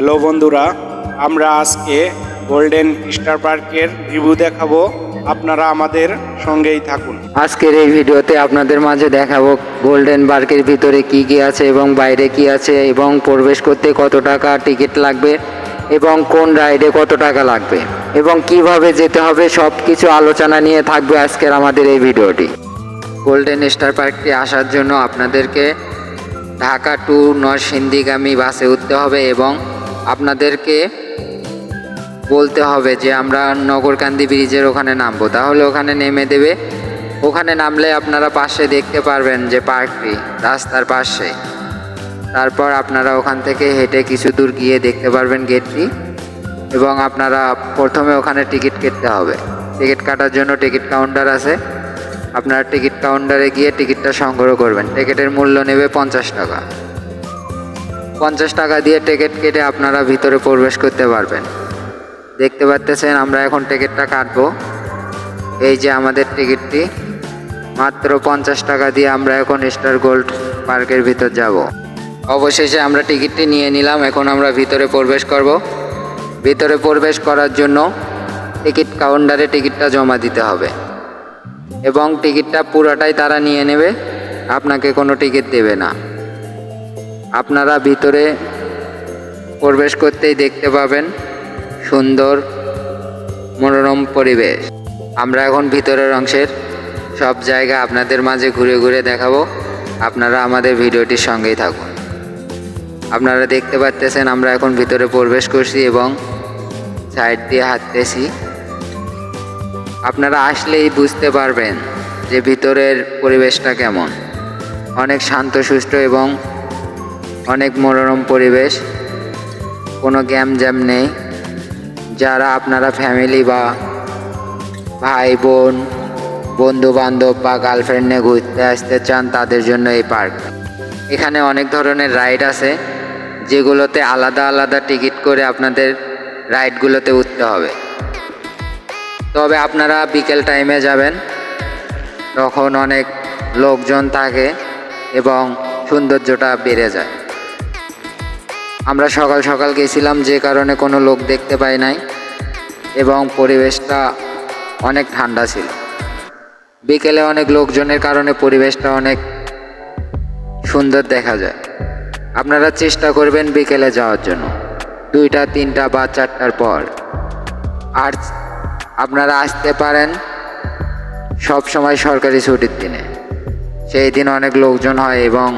Hello বন্ধুরা, আমরা আজকে গোল্ডেন স্টার পার্কের রিভিউ দেখাবো। আপনারা আমাদের সঙ্গেই থাকুন। আজকের এই ভিডিওতে আপনাদের মাঝে দেখাবো গোল্ডেন পার্কের ভিতরে কি কি আছে এবং বাইরে কি আছে এবং প্রবেশ করতে কত টাকা টিকিট লাগবে এবং কোন রাইডে কত টাকা লাগবে এবং কীভাবে যেতে হবে সব কিছু আলোচনা নিয়ে থাকবে আজকের আমাদের এই ভিডিওটি। গোল্ডেন স্টার পার্কটি আসার জন্য আপনাদেরকে ঢাকা টু নরসিংদীগামী বাসে উঠতে হবে এবং আপনাদেরকে বলতে হবে যে আমরা নগরকান্দি ব্রিজের ওখানে নামবো। তাহলে ওখানে নেমে দেবে। ওখানে নামলে আপনারা পাশে দেখতে পারবেন যে পার্কটি, রাস্তার পাশে। তারপর আপনারা ওখান থেকে হেঁটে কিছু দূর গিয়ে দেখতে পারবেন গেটটি এবং আপনারা প্রথমে ওখানে টিকিট কেটতে হবে। টিকিট কাটার জন্য টিকিট কাউন্টার আছে। আপনারা টিকিট কাউন্টারে গিয়ে টিকিটটা সংগ্রহ করবেন। টিকিটের মূল্য নেবে পঞ্চাশ টাকা। পঞ্চাশ টাকা দিয়ে টিকিট কেটে আপনারা ভিতরে প্রবেশ করতে পারবেন। দেখতে পাচ্তেছেন আমরা এখন টিকিটটা কাটবো। এই যে আমাদের টিকিটটি, মাত্র পঞ্চাশ টাকা দিয়ে আমরা এখন স্টার গোল্ড পার্কের ভিতর যাব। অবশেষে আমরা টিকিটটি নিয়ে নিলাম, এখন আমরা ভিতরে প্রবেশ করব। ভিতরে প্রবেশ করার জন্য টিকিট কাউন্টারে টিকিটটা জমা দিতে হবে। এবং টিকিটটা পুরোটাই তারা নিয়ে নেবে, আপনাকে কোনো টিকিট দেবে না। আপনারা ভিতরে প্রবেশ করতেই দেখতে পাবেন সুন্দর মনোরম পরিবেশ। আমরা এখন ভিতরের অংশের সব জায়গা আপনাদের মাঝে ঘুরে ঘুরে দেখাবো। আপনারা আমাদের ভিডিওটির সঙ্গেই থাকুন। আপনারা দেখতে পাচ্তেছেন আমরা এখন ভিতরে প্রবেশ করছি এবং সাইড দিয়ে হাঁটতেছি। আপনারা আসলেই বুঝতে পারবেন যে ভিতরের পরিবেশটা কেমন। অনেক শান্ত, সুষ্ঠু এবং অনেক মনোরম পরিবেশ, কোনো গ্যাম জ্যাম নেই। যারা আপনারা ফ্যামিলি বা ভাই, বোন বন্ধু বান্ধব বা গার্লফ্রেন্ড নিয়ে ঘুরতে আসতে চান, তাদের জন্য এই পার্ক। এখানে অনেক ধরনের রাইড আছে, যেগুলোতে আলাদা আলাদা টিকিট করে আপনাদের রাইডগুলোতে উঠতে হবে। তবে আপনারা বিকেল টাইমে যাবেন, তখন অনেক লোকজন থাকে এবং সৌন্দর্যটা বেড়ে যায়। আমরা সকাল সকাল গেছিলাম, যে কারণে কোনো লোক দেখতে পাই নাই এবং পরিবেশটা অনেক ঠান্ডা ছিল। বিকেলে অনেক লোকজনের কারণে পরিবেশটা অনেক সুন্দর দেখা যায়। আপনারা চেষ্টা করবেন বিকেলে যাওয়ার জন্য। দুইটা, তিনটা বা চারটার পর। আর আপনারা আসতে পারেন সব সময় সরকারি ছুটির দিনে। সেই দিন অনেক লোকজন হয় এবং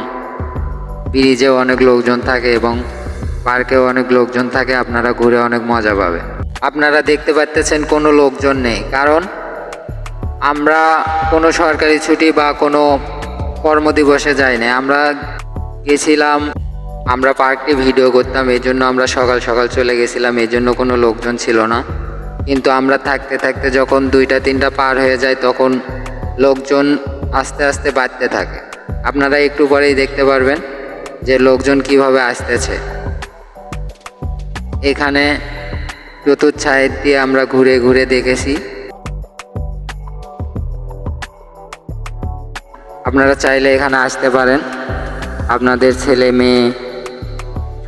ব্রিজেও অনেক লোকজন থাকে এবং পার্কেও অনেক লোকজন থাকে, আপনারা ঘুরে অনেক মজা পাবেন। আপনারা দেখতে পাচ্তেছেন কোনো লোকজন নেই, কারণ আমরা কোনো সরকারি ছুটি বা কোনো কর্মদিবসে যাইনি। আমরা গেছিলাম, আমরা পার্কটি ভিডিও করতাম, এই জন্য আমরা সকাল সকাল চলে গেছিলাম, এই জন্য কোনো লোকজন ছিল না। কিন্তু আমরা থাকতে থাকতে যখন দুইটা তিনটা পার হয়ে যায়, তখন লোকজন আস্তে আস্তে বাড়তে থাকে। আপনারা একটু পরেই দেখতে পারবেন যে লোকজন কীভাবে আসতেছে। এখানে চতুর্থ সাইড দিয়ে আমরা ঘুরে ঘুরে দেখেছি। আপনারা চাইলে এখানে আসতে পারেন। আপনাদের ছেলে, মেয়ে,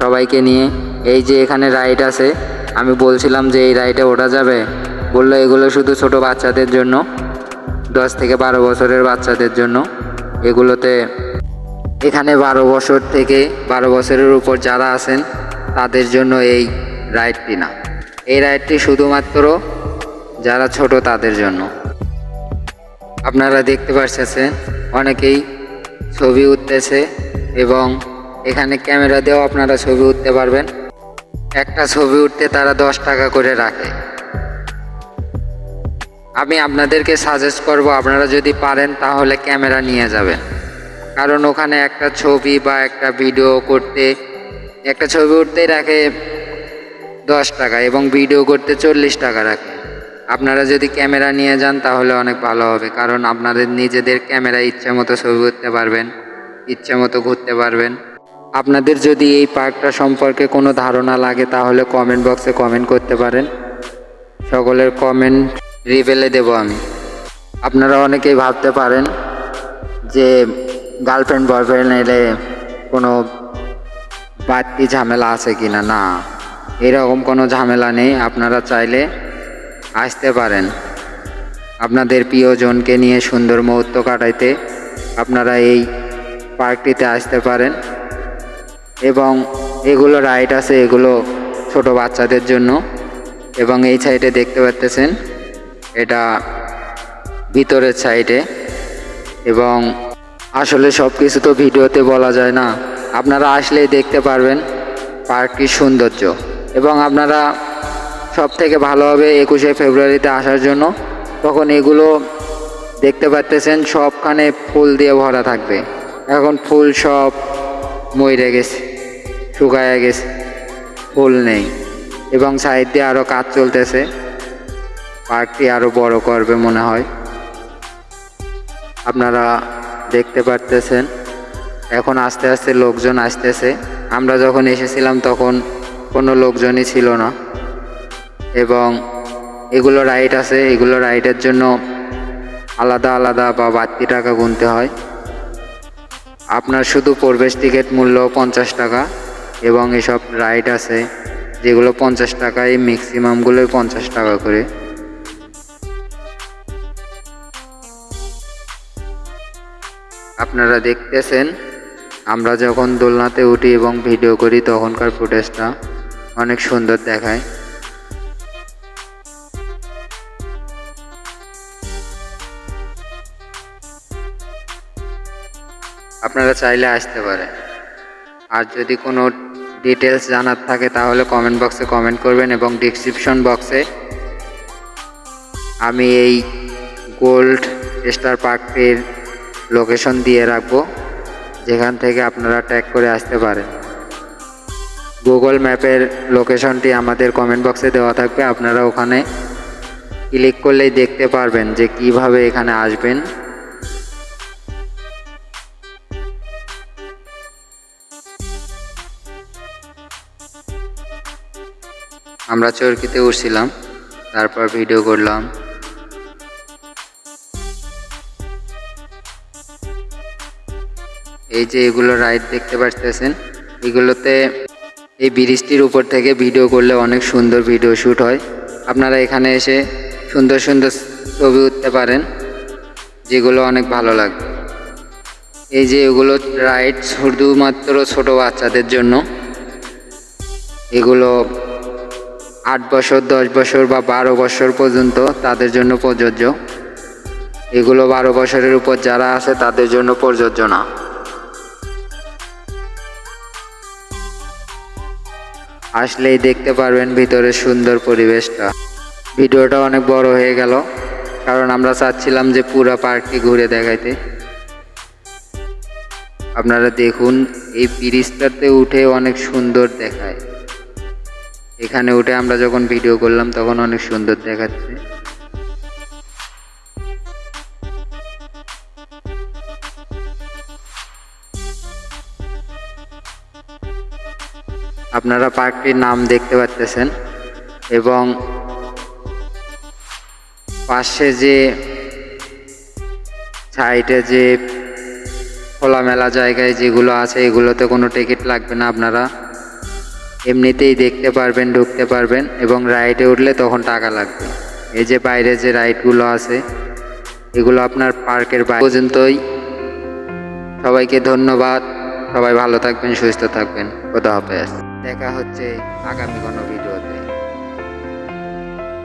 সবাইকে নিয়ে। এই যে এখানে রাইড আছে, আমি বলছিলাম যে এই রাইডে ওঠা যাবে। বলল এগুলো শুধু ছোট বাচ্চাদের জন্য, দশ থেকে বারো বছরের বাচ্চাদের জন্য। এগুলোতে এখানে বারো বছর থেকে বারো বছরের উপর যারা আছেন তাদের জন্য এই রাইডটি না। এই রাইডটি শুধুমাত্র যারা ছোট তাদের জন্য। আপনারা দেখতে পাচ্ছেন অনেকেই ছবি উঠতেছে এবং এখানে ক্যামেরা দিয়েও আপনারা ছবি উঠতে পারবেন। একটা ছবি উঠতে তারা দশ টাকা করে রাখে। আমি আপনাদেরকে সাজেস্ট করব, আপনারা যদি পারেন তাহলে ক্যামেরা নিয়ে যাবেন। কারণ ওখানে একটা ছবি বা একটা ভিডিও করতে একটা ছবি উঠতেই রাখে দশ টাকা এবং ভিডিও করতে চল্লিশ টাকা রাখে। আপনারা যদি ক্যামেরা নিয়ে যান তাহলে অনেক ভালো হবে, কারণ আপনাদের নিজেদের ক্যামেরা ইচ্ছে মতো ছবি উঠতে পারবেন, ইচ্ছে মতো ঘুরতে পারবেন। আপনাদের যদি এই পার্কটা সম্পর্কে কোনো ধারণা লাগে তাহলে কমেন্ট বক্সে কমেন্ট করতে পারেন। সকলের কমেন্ট রিভেলে দেব আমি। আপনারা অনেকেই ভাবতে পারেন যে গার্লফ্রেন্ড বয়ফ্রেন্ড এলে কোনো বাড়তি ঝামেলা আছে কিনা? না। না এরকম কোনো ঝামেলা নেই। আপনারা চাইলে আসতে পারেন। আপনাদের প্রিয়জনকে নিয়ে সুন্দর মুহূর্ত কাটাইতে আপনারা এই পার্কটিতে আসতে পারেন। এবং এগুলো রাইড আছে, এগুলো ছোট বাচ্চাদের জন্য। এবং এই সাইডে দেখতে পাচ্তেছেন এটা ভিতরের সাইডে। এবং আসলে সব কিছু তো ভিডিওতে বলা যায় না। আপনারা আসলেই দেখতে পারবেন পার্কটির সৌন্দর্য। এবং আপনারা সব থেকে ভালো হবে একুশে ফেব্রুয়ারিতে আসার জন্য। তখন এগুলো দেখতে পাচ্তেছেন সবখানে ফুল দিয়ে ভরা থাকবে। এখন ফুল সব মরে গেছে, শুকায় গেছে, ফুল নেই। এবং সাইড দিয়ে আরও কাজ চলতেছে। পার্কটি আরও বড় করবে মনে হয়। আপনারা দেখতে পারতেছেন। এখন আস্তে আস্তে লোকজন আসতেছে। আমরা যখন এসেছিলাম তখন কোনো লোকজনই ছিল না। এবং এগুলো রাইড আছে, এগুলো রাইডের জন্য আলাদা আলাদা বা বাড়তি টাকা গুনতে হয়। আপনার শুধু প্রবেশ টিকিট মূল্য পঞ্চাশ টাকা এবং এসব রাইড আছে, যেগুলো পঞ্চাশ টাকায় ম্যাক্সিমামগুলোই পঞ্চাশ টাকা করে। আপনারা দেখতেছেন আমরা যখন দোলনাতে উঠি এবং ভিডিও করি, তখনকার ফুটেজটা অনেক সুন্দর দেখায়। আপনারা চাইলে আসতে পারেন। আর যদি কোনো ডিটেলস জানার থাকে, তাহলে কমেন্ট বক্সে কমেন্ট করবেন এবং ডিসক্রিপশন বক্সে আমি এই গোল্ড স্টার পার্কটির লোকেশন দিয়ে রাখব। যেখান থেকে আপনারা ট্যাগ করে আসতে পারেন। গুগল ম্যাপের লোকেশনটি আমাদের কমেন্ট বক্সে দেওয়া থাকবে। আপনারা ওখানে ক্লিক করলেই দেখতে পারবেন যে কীভাবে এখানে আসবেন। আমরা চরকিতে উঠছিলাম, তারপর ভিডিও করলাম। এই যে এগুলো রাইড দেখতে পাচ্ছেন এগুলোতে এই ব্রিজটির উপর থেকে ভিডিও করলে অনেক সুন্দর ভিডিও শ্যুট হয়। আপনারা এখানে এসে সুন্দর সুন্দর ছবি উঠতে পারেন, যেগুলো অনেক ভালো লাগবে এই যে এগুলো রাইড শুধুমাত্র ছোট বাচ্চাদের জন্য। এগুলো আট বছর, দশ বছর বা বারো বছর পর্যন্ত তাদের জন্য প্রযোজ্য। এগুলো বারো বছরের উপর যারা আছে তাদের জন্য প্রযোজ্য না। আসলেই দেখতে পারবেন ভিতরে সুন্দর পরিবেশটা। ভিডিওটা অনেক বড় হয়ে গেল, কারণ আমরা চাচ্ছিলাম যে পুরো পার্কটি ঘুরে দেখাইতে। আপনারা দেখুন, এই ব্রিজটাতে উঠে অনেক সুন্দর দেখায়। এখানে উঠে আমরা যখন ভিডিও করলাম, তখন অনেক সুন্দর দেখাচ্ছে। আপনারা পার্কটির নাম দেখতে পাচ্ছেন এবং পাশে যে সাইডে যে খোলামেলা জায়গায় যেগুলো আছে, এগুলোতে কোনো টিকিট লাগবে না আপনারা। এমনিতেই দেখতে পারবেন, ঢুকতে পারবেন এবং রাইডে উঠলে তখন টাকা লাগবে। এই যে বাইরে যে রাইডগুলো আছে, এগুলো আপনার পার্কের বাইরে। পর্যন্তই। সবাইকে ধন্যবাদ। সবাই ভালো থাকবেন, সুস্থ থাকবেন। খোদা হাফেজ। দেখা হচ্ছে আগামী কোনো